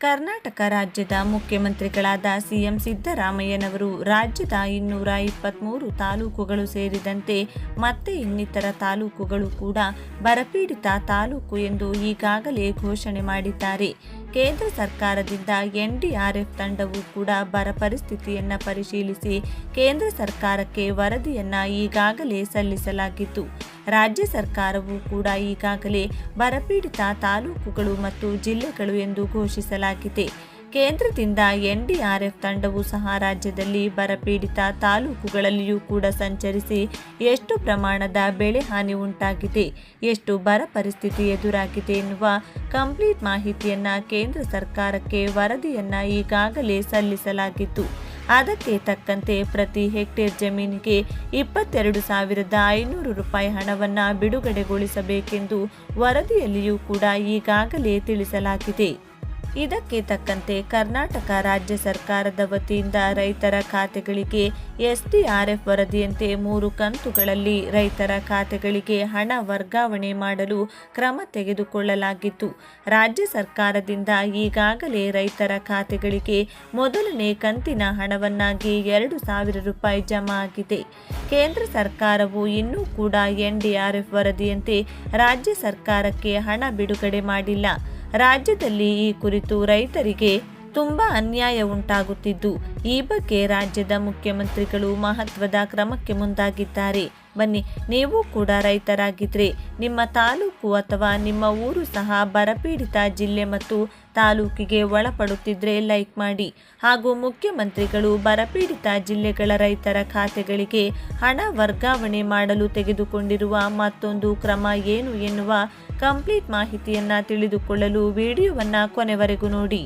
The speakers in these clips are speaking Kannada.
ಕರ್ನಾಟಕ ರಾಜ್ಯದ ಮುಖ್ಯಮಂತ್ರಿಗಳಾದ ಸಿಎಂ ಸಿದ್ದರಾಮಯ್ಯನವರು ರಾಜ್ಯದ ಇನ್ನೂರ ಇಪ್ಪತ್ತ್ಮೂರು ತಾಲೂಕುಗಳು ಸೇರಿದಂತೆ ಮತ್ತೆ ಇನ್ನಿತರ ತಾಲೂಕುಗಳು ಕೂಡ ಬರಪೀಡಿತ ತಾಲೂಕು ಎಂದು ಈಗಾಗಲೇ ಘೋಷಣೆ ಮಾಡಿದ್ದಾರೆ. ಕೇಂದ್ರ ಸರ್ಕಾರದಿಂದ ಎನ್ಡಿಆರ್ಎಫ್ ತಂಡವು ಕೂಡ ಬರ ಪರಿಸ್ಥಿತಿಯನ್ನು ಪರಿಶೀಲಿಸಿ ಕೇಂದ್ರ ಸರ್ಕಾರಕ್ಕೆ ವರದಿಯನ್ನು ಈಗಾಗಲೇ ಸಲ್ಲಿಸಲಾಗಿತ್ತು ರಾಜ್ಯ ಸರ್ಕಾರವು ಕೂಡ ಈಗಾಗಲೇ ಬರಪೀಡಿತ ತಾಲೂಕುಗಳು ಮತ್ತು ಜಿಲ್ಲೆಗಳು ಎಂದು ಘೋಷಿಸಲಾಗಿದೆ. ಕೇಂದ್ರದಿಂದ ಎನ್ಡಿಆರ್ಎಫ್ ತಂಡವು ಸಹ ರಾಜ್ಯದಲ್ಲಿ ಬರಪೀಡಿತ ತಾಲೂಕುಗಳಲ್ಲಿಯೂ ಕೂಡ ಸಂಚರಿಸಿ ಎಷ್ಟು ಪ್ರಮಾಣದ ಬೆಳೆ ಹಾನಿ ಉಂಟಾಗಿದೆ, ಎಷ್ಟು ಬರ ಪರಿಸ್ಥಿತಿ ಎದುರಾಗಿದೆ ಎನ್ನುವ ಕಂಪ್ಲೀಟ್ ಮಾಹಿತಿಯನ್ನು ಕೇಂದ್ರ ಸರ್ಕಾರಕ್ಕೆ ವರದಿಯನ್ನು ಈಗಾಗಲೇ ಸಲ್ಲಿಸಲಾಗಿತ್ತು ಅದಕ್ಕೆ ತಕ್ಕಂತೆ ಪ್ರತಿ ಹೆಕ್ಟೇರ್ ಜಮೀನಿಗೆ ಇಪ್ಪತ್ತೆರಡು ಸಾವಿರದ ಐನೂರು ರೂಪಾಯಿ ಹಣವನ್ನು ಬಿಡುಗಡೆಗೊಳಿಸಬೇಕೆಂದು ವರದಿಯಲ್ಲಿಯೂ ಕೂಡ ಈಗಾಗಲೇ ತಿಳಿಸಲಾಗಿದೆ. ಇದಕ್ಕೆ ತಕ್ಕಂತೆ ಕರ್ನಾಟಕ ರಾಜ್ಯ ಸರ್ಕಾರದ ವತಿಯಿಂದ ರೈತರ ಖಾತೆಗಳಿಗೆ ಎಸ್ಡಿಆರ್ಎಫ್ ವರದಿಯಂತೆ ಮೂರು ಕಂತುಗಳಲ್ಲಿ ರೈತರ ಖಾತೆಗಳಿಗೆ ಹಣ ವರ್ಗಾವಣೆ ಮಾಡಲು ಕ್ರಮ ತೆಗೆದುಕೊಳ್ಳಲಾಗಿತ್ತು. ರಾಜ್ಯ ಸರ್ಕಾರದಿಂದ ಈಗಾಗಲೇ ರೈತರ ಖಾತೆಗಳಿಗೆ ಮೊದಲನೇ ಕಂತಿನ ಹಣವನ್ನಾಗಿ ಎರಡು ಸಾವಿರ ರೂಪಾಯಿ ಜಮಾ ಆಗಿದೆ. ಕೇಂದ್ರ ಸರ್ಕಾರವು ಇನ್ನೂ ಕೂಡ ಎನ್ಡಿಆರ್ಎಫ್ ವರದಿಯಂತೆ ರಾಜ್ಯ ಸರ್ಕಾರಕ್ಕೆ ಹಣ ಬಿಡುಗಡೆ ಮಾಡಿಲ್ಲ. ರಾಜ್ಯದಲ್ಲಿ ಈ ಕುರಿತು ರೈತರಿಗೆ ತುಂಬಾ ಅನ್ಯಾಯ ಉಂಟಾಗುತ್ತಿದ್ದು ಈ ಬಗ್ಗೆ ರಾಜ್ಯದ ಮುಖ್ಯಮಂತ್ರಿಗಳು ಮಹತ್ವದ ಕ್ರಮಕ್ಕೆ ಮುಂದಾಗಿದ್ದಾರೆ. ಬನ್ನಿ, ನೀವು ಕೂಡ ರೈತರಾಗಿದ್ರೆ. ನಿಮ್ಮ ತಾಲೂಕು ಅಥವಾ ನಿಮ್ಮ ಊರು ಸಹ ಬರಪೀಡಿತ ಜಿಲ್ಲೆ ಮತ್ತು ತಾಲೂಕಿಗೆ ಒಳಪಡುತ್ತಿದ್ರೆ ಲೈಕ್ ಮಾಡಿ. ಹಾಗೂ ಮುಖ್ಯಮಂತ್ರಿಗಳು ಬರಪೀಡಿತ ಜಿಲ್ಲೆಗಳ ರೈತರ ಖಾತೆಗಳಿಗೆ ಹಣ ವರ್ಗಾವಣೆ ಮಾಡಲು ತೆಗೆದುಕೊಂಡಿರುವ ಮತ್ತೊಂದು ಕ್ರಮ ಏನು ಎನ್ನುವ ಕಂಪ್ಲೀಟ್ ಮಾಹಿತಿಯನ್ನ ತಿಳಿದುಕೊಳ್ಳಲು ವಿಡಿಯೋವನ್ನ ಕೊನೆವರೆಗೂ ನೋಡಿ.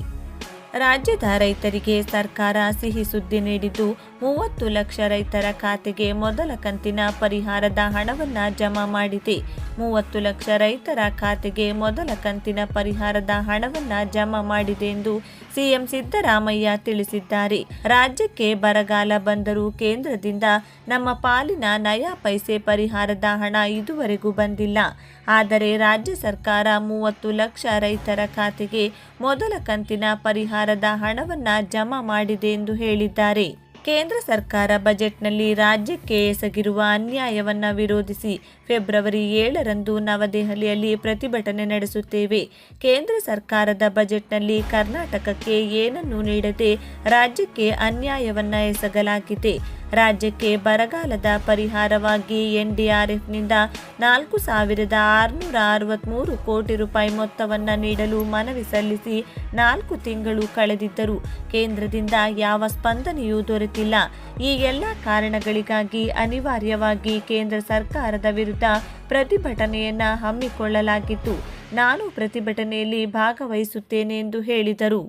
ರಾಜ್ಯದ ರೈತರಿಗೆ ಸರ್ಕಾರ ಸಿಹಿ ಸುದ್ದಿ ನೀಡಿದ್ದು, ಮೂವತ್ತು ಲಕ್ಷ ರೈತರ ಖಾತೆಗೆ ಮೊದಲ ಕಂತಿನ ಪರಿಹಾರದ ಹಣವನ್ನು ಜಮಾ ಮಾಡಿದೆ. ಮೂವತ್ತು ಲಕ್ಷ ರೈತರ ಖಾತೆಗೆ ಮೊದಲ ಕಂತಿನ ಪರಿಹಾರದ ಹಣವನ್ನು ಜಮಾ ಮಾಡಿದೆ ಎಂದು ಸಿಎಂ ಸಿದ್ದರಾಮಯ್ಯ ತಿಳಿಸಿದ್ದಾರೆ. ರಾಜ್ಯಕ್ಕೆ ಬರಗಾಲ ಬಂದರೂ ಕೇಂದ್ರದಿಂದ ನಮ್ಮ ಪಾಲಿನ ನಯಾ ಪೈಸೆ ಪರಿಹಾರದ ಹಣ ಇದುವರೆಗೂ ಬಂದಿಲ್ಲ. ಆದರೆ ರಾಜ್ಯ ಸರ್ಕಾರ ಮೂವತ್ತು ಲಕ್ಷ ರೈತರ ಖಾತೆಗೆ ಮೊದಲ ಕಂತಿನ ಪರಿಹಾರದ ಹಣವನ್ನು ಜಮಾ ಮಾಡಿದೆ ಎಂದು ಹೇಳಿದ್ದಾರೆ. ಕೇಂದ್ರ ಸರ್ಕಾರ ಬಜೆಟ್ನಲ್ಲಿ ರಾಜ್ಯಕ್ಕೆ ಎಸಗಿರುವ ಅನ್ಯಾಯವನ್ನು ವಿರೋಧಿಸಿ ಫೆಬ್ರವರಿ ಏಳರಂದು ನವದೆಹಲಿಯಲ್ಲಿ ಪ್ರತಿಭಟನೆ ನಡೆಸುತ್ತೇವೆ. ಕೇಂದ್ರ ಸರ್ಕಾರದ ಬಜೆಟ್ನಲ್ಲಿ ಕರ್ನಾಟಕಕ್ಕೆ ಏನನ್ನೂ ನೀಡದೆ ರಾಜ್ಯಕ್ಕೆ ಅನ್ಯಾಯವನ್ನು ಎಸಗಲಾಗಿದೆ. ರಾಜ್ಯಕ್ಕೆ ಬರಗಾಲದ ಪರಿಹಾರವಾಗಿ ಎನ್ಡಿಆರ್ಎಫ್ನಿಂದ ನಾಲ್ಕು ಸಾವಿರದ ಆರುನೂರ ಅರವತ್ತ್ಮೂರು ಕೋಟಿ ರೂಪಾಯಿ ಮೊತ್ತವನ್ನು ನೀಡಲು ಮನವಿ ಸಲ್ಲಿಸಿ ನಾಲ್ಕು ತಿಂಗಳು ಕಳೆದಿದ್ದರೂ ಕೇಂದ್ರದಿಂದ ಯಾವ ಸ್ಪಂದನೆಯೂ ದೊರೆತಿಲ್ಲ. ಈ ಎಲ್ಲ ಕಾರಣಗಳಿಗಾಗಿ ಅನಿವಾರ್ಯವಾಗಿ ಕೇಂದ್ರ ಸರ್ಕಾರದ ವಿರುದ್ಧ ಪ್ರತಿಭಟನೆಯನ್ನು ಹಮ್ಮಿಕೊಳ್ಳಲಾಗಿತ್ತು. ನಾನು ಪ್ರತಿಭಟನೆಯಲ್ಲಿ ಭಾಗವಹಿಸುತ್ತೇನೆ ಎಂದು ಹೇಳಿದರು.